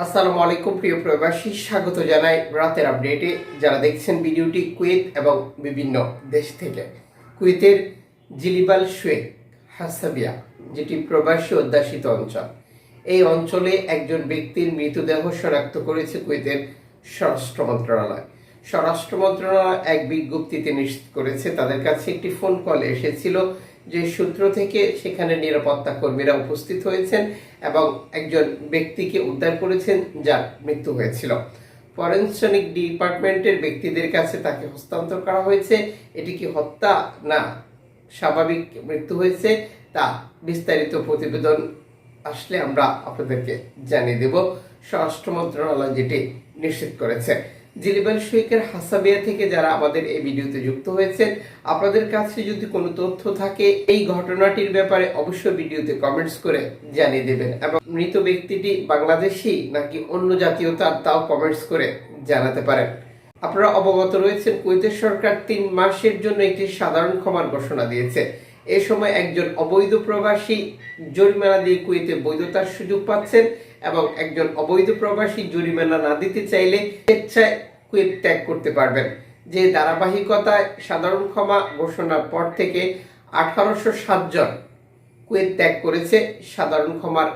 আসসালামু আলাইকুম, প্রিয় প্রবাসী। স্বাগত জানাই রাতের আপডেটে। যারা দেখছেন ভিডিওটি কুয়েত এবং বিভিন্ন দেশ থেকে। কুয়েতের জিলিবাল শেখ হাসাবিয়া, যেটি প্রবাসী অধ্যাসিত অঞ্চল, এই অঞ্চলে একজন ব্যক্তির মৃতদেহ শনাক্ত করেছে কুয়েতের স্বরাষ্ট্র মন্ত্রণালয়। স্বরাষ্ট্র মন্ত্রণালয় এক বিজ্ঞপ্তিতে নিশ্চিত করেছে, তাদের কাছে একটি ফোন কল এসেছিল। যে সূত্র থেকে সেখানে নিরাপত্তা কর্মীরা উপস্থিত হয়েছেন এবং একজন ব্যক্তিকে উদ্ধার করেছেন যার মৃত্যু হয়েছিল। ফরেনসনিক ডিপার্টমেন্টের ব্যক্তিদের কাছে তাকে হস্তান্তর করা হয়েছে। এটি কি হত্যা না স্বাভাবিক মৃত্যু হয়েছে তা বিস্তারিত প্রতিবেদন আসলে আমরা আপনাদেরকে জানিয়ে দেব। স্বরাষ্ট্র মন্ত্রণালয় যেটি নিশ্চিত করেছে। জিলিবাল শেখের হাসাবিয়া থেকে যারা আমাদের এই ভিডিওতে যুক্ত হয়েছেন, আপনাদের কাছে যদি কোনো তথ্য থাকে, এই ঘটনাটির ব্যাপারে অবশ্যই ভিডিওতে কমেন্টস করে জানিয়ে দেবেন এবং মৃত ব্যক্তিটি বাংলাদেশি নাকি অন্য জাতীয়তার তাও কমেন্টস করে জানাতে পারেন। আপনারা অবগত রয়েছেন, কুয়েতের সরকার তিন মাসের জন্য একটি সাধারণ ক্ষমার ঘোষণা দিয়েছে। এ সময় একজন অবৈধ প্রবাসী জরিমানা দিয়ে কুয়েতে বৈধতার সুযোগ পাচ্ছেন এবং একজন অবৈধ প্রবাসী জরিমানা না দিতে চাইলে স্বেচ্ছায় কুয়েত ত্যাগ করতে পারবেন। যে ধারাবাহিকতায় সাধারণ ক্ষমা ঘোষণার পর থেকে আঠারোশো সাতজন কুয়েত ত্যাগ করেছে সাধারণ ক্ষমার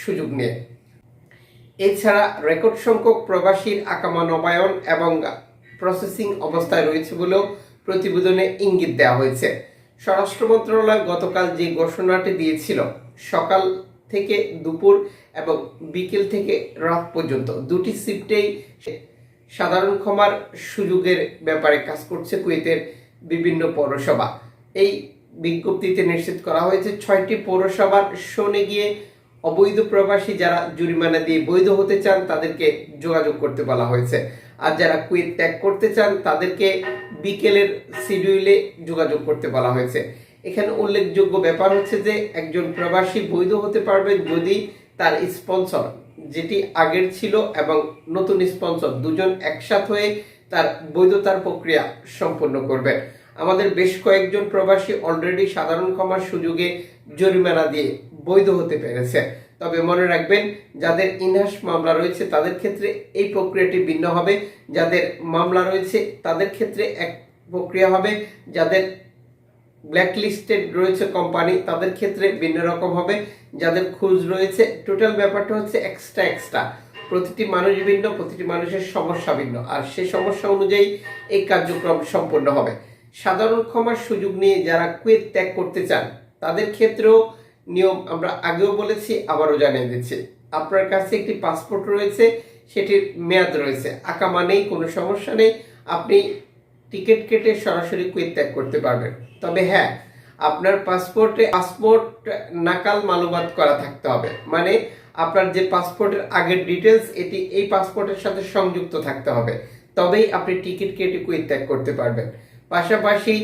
সুযোগ নিয়ে। এছাড়া রেকর্ড সংখ্যক প্রবাসীর আকামা নবায়ন এবং প্রসেসিং অবস্থায় রয়েছে বলেও প্রতিবেদনে ইঙ্গিত দেওয়া হয়েছে। স্বরাষ্ট্র মন্ত্রণালয় গতকাল যে ঘোষণাটি দিয়েছিল, সকাল থেকে দুপুর এবং বিকেল থেকে রাত পর্যন্ত, দুটি শিফটেই সাধারণ ক্ষমার সুযোগের ব্যাপারে কাজ করছে কুয়েতের বিভিন্ন পৌরসভা। এই বিজ্ঞপ্তিতে নিশ্চিত করা হয়েছে, ছয়টি পৌরসভার শোনে গিয়ে অবৈধ প্রবাসী যারা জরিমানা দিয়ে বৈধ হতে চান, তাদেরকে যোগাযোগ করতে বলা হয়েছে। আর যারা কুয়েত ত্যাগ করতে চান, তাদেরকে বিকেলের শিডিউলে যোগাযোগ করতে বলা হয়েছে। এখানে উল্লেখযোগ্য ব্যাপার হচ্ছে যে, একজন প্রবাসী বৈধ হতে পারবে যদি তার স্পন্সর যেটি আগের ছিল এবং নতুন স্পন্সর দুজন একসাথ হয়ে তার বৈধতার প্রক্রিয়া সম্পন্ন করবে। আমাদের বেশ কয়েকজন প্রবাসী অলরেডি সাধারণ ক্ষমার সুযোগে জরিমানা দিয়ে বৈধ হতে পেরেছে। তবে মনে রাখবেন, যাদের ইনহাস মামলা রয়েছে তাদের ক্ষেত্রে এই প্রক্রিয়াটি ভিন্ন হবে। যাদের মামলা রয়েছে তাদের ক্ষেত্রে এক প্রক্রিয়া হবে। যাদের ব্ল্যাকলিস্টেড রয়েছে কোম্পানি তাদের ক্ষেত্রে ভিন্ন রকম হবে। যাদের খোঁজ রয়েছে টোটাল ব্যাপারটা হচ্ছে এক্সট্রা এক্সট্রা প্রতিটি মানুষ ভিন্ন, প্রতিটি মানুষের সমস্যা ভিন্ন। আর সেই সমস্যা অনুযায়ী এই কার্যক্রম সম্পন্ন হবে। সাধারণ ক্ষমার সুযোগ নিয়ে যারা কুয়েত ত্যাগ করতে চান, তাদের ক্ষেত্রেও নিয়ম আমরা আগেও বলেছি, আবারও জানিয়ে দিচ্ছি। আপনার কাছে একটি পাসপোর্ট রয়েছে, সেটির মেয়াদ রয়েছে। আঁকা মানেই কোনো সমস্যা নেই। আপনি টিকিট কেটে সরাসরি কুয়েত ত্যাগ করতে পারবেন। তবে হ্যাঁ আপনার পাসপোর্টে পাসপোর্ট নাকাল মালুমাত করা থাকতে হবে। মানে আপনার যে পাসপোর্টের আগের ডিটেলস এটি এই পাসপোর্টের সাথে সংযুক্ত থাকতে হবে। তবেই আপনি টিকিট কেটে কুয়েত ত্যাগ করতে পারবেন। পাশাপাশি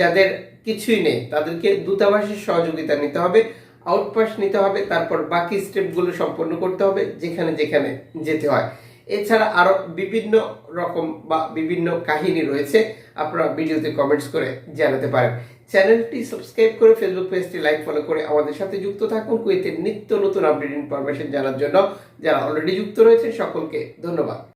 যাদের কিছুই নেই, তাদেরকে দূতাবাসের সহযোগিতা নিতে হবে আউটপাস নিতে হবে, তারপর বাকি স্টেপগুলো সম্পন্ন করতে হবে, যেখানে যেখানে যেতে হয়। এছাড়া আরও বিভিন্ন রকম বা বিভিন্ন কাহিনী রয়েছে। আপনারা ভিডিওতে কমেন্টস করে জানাতে পারেন। চ্যানেলটি সাবস্ক্রাইব করে ফেসবুক পেজটি লাইক ফলো করে আমাদের সাথে যুক্ত থাকুন কুয়েতের নিত্য নতুন আপডেট ইনফরমেশন জানার জন্য। যারা অলরেডি যুক্ত রয়েছে সকলকে ধন্যবাদ।